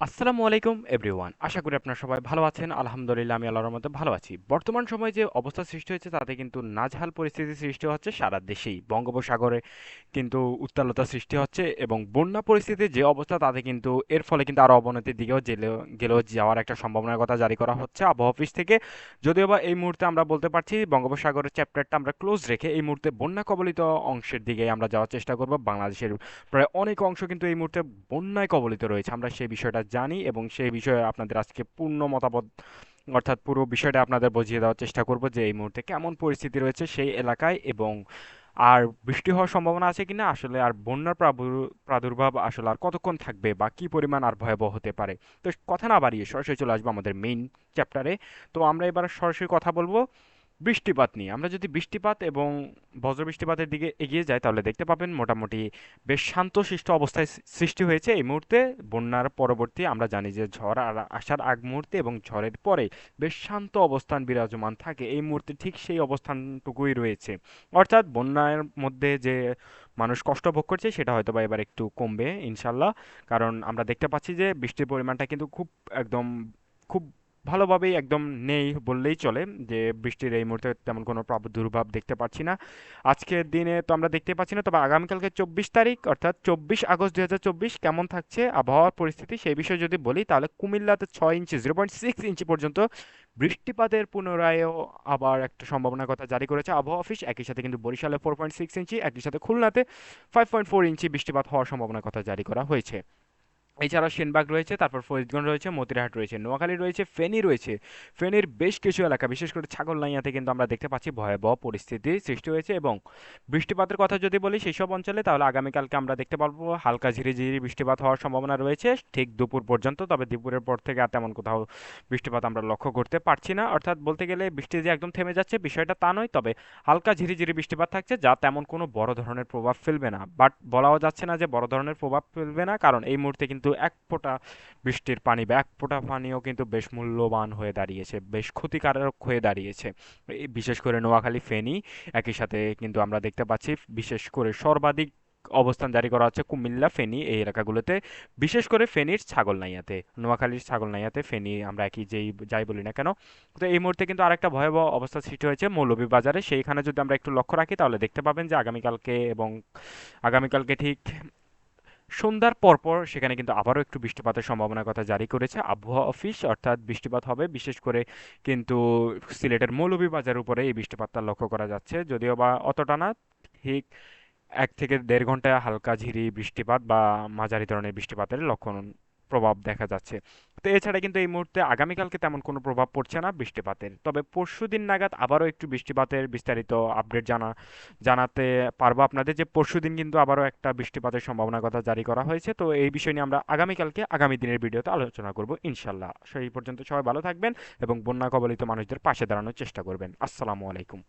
আসসালামু আলাইকুম এভরিওয়ান আশা করি আপনারা সবাই ভালো আছেন। আলহামদুলিল্লাহ, আমি আল্লাহর মধ্যে ভালো আছি। বর্তমান সময়ে যে অবস্থা সৃষ্টি হয়েছে, তাতে কিন্তু নাজহাল পরিস্থিতি সৃষ্টি হচ্ছে সারা দেশেই। বঙ্গোপসাগরে কিন্তু উত্তালতা সৃষ্টি হচ্ছে এবং বন্যা পরিস্থিতির যে অবস্থা, তাতে কিন্তু এর ফলে কিন্তু আরও অবনতির দিকেও জেলেও গেলেও যাওয়ার একটা সম্ভাবনার কথা জারি করা হচ্ছে আবহাওয়া অফিস থেকে। যদিও বা এই মুহূর্তে আমরা বলতে পারছি, বঙ্গোপসাগরের চ্যাপ্টারটা আমরা ক্লোজ রেখে এই মুহূর্তে বন্যা কবলিত অংশের দিকে আমরা যাওয়ার চেষ্টা করব। বাংলাদেশের প্রায় অনেক অংশ কিন্তু এই মুহূর্তে বন্যায় কবলিত রয়েছে। আমরা সেই বিষয়টা জানি এবং সেই বিষয়ে আপনাদের আজকে পূর্ণ মতামত, অর্থাৎ পুরো বিষয়টা আপনাদের বুঝিয়ে দেওয়ার চেষ্টা করব যে এই মুহূর্তে কেমন পরিস্থিতি রয়েছে সেই এলাকায় এবং আর বৃষ্টি হওয়ার সম্ভাবনা আছে কিনা, আসলে আর বন্যার প্রাদুর- প্রাদুর্ভাব আসলে আর কতক্ষণ থাকবে বা কি পরিমাণ আর ভয়াবহ হতে পারে। তো কথা না বাড়িয়ে সরাসরি চলে আসব আমাদের মেইন চ্যাপ্টারে তো আমরা এবার সরাসরি কথা বলব বৃষ্টিপাত নিয়ে। আমরা যদি বৃষ্টিপাত এবং বজ্র বৃষ্টিপাতের দিকে এগিয়ে যাই, তাহলে দেখতে পাবেন মোটামুটি বেশ শান্তশিষ্ট অবস্থায় সৃষ্টি হয়েছে এই মুহূর্তে। বন্যার পরবর্তী আমরা জানি যে ঝড় আর- আসার আগ মুহূর্তে এবং ঝড়ের পরে বেশ শান্ত অবস্থান বিরাজমান থাকে। এই মুহূর্তে ঠিক সেই অবস্থানটুকুই রয়েছে। অর্থাৎ বন্যার মধ্যে যে মানুষ কষ্ট ভোগ করছে, সেটা হয়তো বা এবার একটু কমবে, ইনশাল্লাহ। কারণ আমরা দেখতে পাচ্ছি যে বৃষ্টির পরিমাণটা কিন্তু খুব একদম খুব ভালোভাবেই একদম নেই বললেই চলে যে বৃষ্টির এই মুহূর্তে তেমন কোনো প্রাদুর্ভাব দেখতে পাচ্ছি না। আজকের দিনে তো আমরা দেখতে পাচ্ছি না, তবে আগামীকালকে চব্বিশ তারিখ, অর্থাৎ চব্বিশ আগস্ট চব্বিশ কেমন থাকছে আবহাওয়ার পরিস্থিতি সেই বিষয়ে যদি বলি, তাহলে কুমিল্লাতে ছয় inch zero point six inch পর্যন্ত বৃষ্টিপাতের পুনরায়ও আবার একটা সম্ভাবনার কথা জারি করেছে আবহাওয়া অফিস। একই সাথে কিন্তু বরিশালে ফোর পয়েন্ট সিক্স ইঞ্চি, একই সাথে খুলনাতে ফাইভ পয়েন্ট ফোর ইঞ্চি বৃষ্টিপাত হওয়ার সম্ভাবনার কথা জারি করা হয়েছে। এছাড়াও সেনবাগ রয়েছে, তারপর ফরিদগঞ্জ রয়েছে, মতিরহাট রয়েছে, নোয়াখালী রয়েছে, ফেনী রয়েছে। ফেনীর বেশ কিছু এলাকা, বিশেষ করে ছাগলনাইয়াতে কিন্তু আমরা দেখতে পাচ্ছি ভয়াবহ পরিস্থিতি সৃষ্টি হয়েছে এবং বৃষ্টিপাতের কথা যদি বলি সেই সব অঞ্চলে, তাহলে আগামীকালকে আমরা দেখতে পারব হালকা ঝিরিঝিরি বৃষ্টিপাত হওয়ার সম্ভাবনা রয়েছে। ঠিক দুপুর পর্যন্ত, তবে দুপুরের পর থেকে আর তেমন কোথাও বৃষ্টিপাত আমরা লক্ষ্য করতে পারছি না। অর্থাৎ বলতে গেলে বৃষ্টি যে একদম থেমে যাচ্ছে, বিষয়টা তা নয়, তবে হালকা ঝিরিঝিরি বৃষ্টিপাত থাকছে যা তেমন কোনো বড় ধরনের প্রভাব ফেলবে না। বাট বলাও যাচ্ছে না যে বড় ধরনের প্রভাব ফেলবে না, কারণ এই মুহূর্তে কিন্তু এক ফোঁটা বৃষ্টির পানি বা এক ফোঁটা পানিও কিন্তু বেশ মূল্যবান হয়ে দাঁড়িয়েছে, বেশ ক্ষতিকারক হয়ে দাঁড়িয়েছে। বিশেষ করে নোয়াখালী, ফেনী একই সাথে কিন্তু আমরা দেখতে পাচ্ছি, বিশেষ করে সর্বাধিক অবস্থান জারি করা হচ্ছে কুমিল্লা, ফেনী এই এলাকাগুলোতে। বিশেষ করে ফেনীর ছাগলনাইয়াতে, নোয়াখালীর ছাগলনাইয়াতে, ফেনী আমরা একই যেই যাই বলি না কেন, তো এই মুহূর্তে কিন্তু আরেকটা ভয়াবহ অবস্থা সৃষ্টি হয়েছে মৌলভীবাজারে। সেইখানে যদি আমরা একটু লক্ষ্য রাখি তাহলে দেখতে পাবেন যে আগামীকালকে এবং আগামীকালকে ঠিক সন্ধ্যার পরপর সেখানে কিন্তু আবারও একটু বৃষ্টিপাতের সম্ভাবনার কথা জারি করেছে আবহাওয়া অফিস, অর্থাৎ বৃষ্টিপাত হবে। বিশেষ করে কিন্তু সিলেটের মৌলভীবাজার উপরে এই বৃষ্টিপাতটা লক্ষ্য করা যাচ্ছে। যদিও বা অতটা না, ঠিক এক থেকে দেড় ঘন্টায় হালকা ঝিরি বৃষ্টিপাত বা মাঝারি ধরনের বৃষ্টিপাতের লক্ষণ প্রভাব দেখা যাচ্ছে। তো এছাড়া কিন্তু এই মুহূর্তে আগামীকালকে তেমন কোনো প্রভাব পড়ছে না বৃষ্টিপাতের। তবে পরশু দিন নাগাদ আবারও একটু বৃষ্টিপাতের বিস্তারিত আপডেট জানা, জানাতে পারব আপনাদের যে পরশু দিন কিন্তু আবারও একটা বৃষ্টিপাতের সম্ভাবনার কথা জারি করা হয়েছে। তো এই বিষয় নিয়ে আমরা আগামীকালকে আগামী দিনের ভিডিওতে আলোচনা করব ইনশাল্লাহ সেই পর্যন্ত সবাই ভালো থাকবেন এবং বন্যা কবলিত মানুষদের পাশে দাঁড়ানোর চেষ্টা করবেন। আসসালামু আলাইকুম।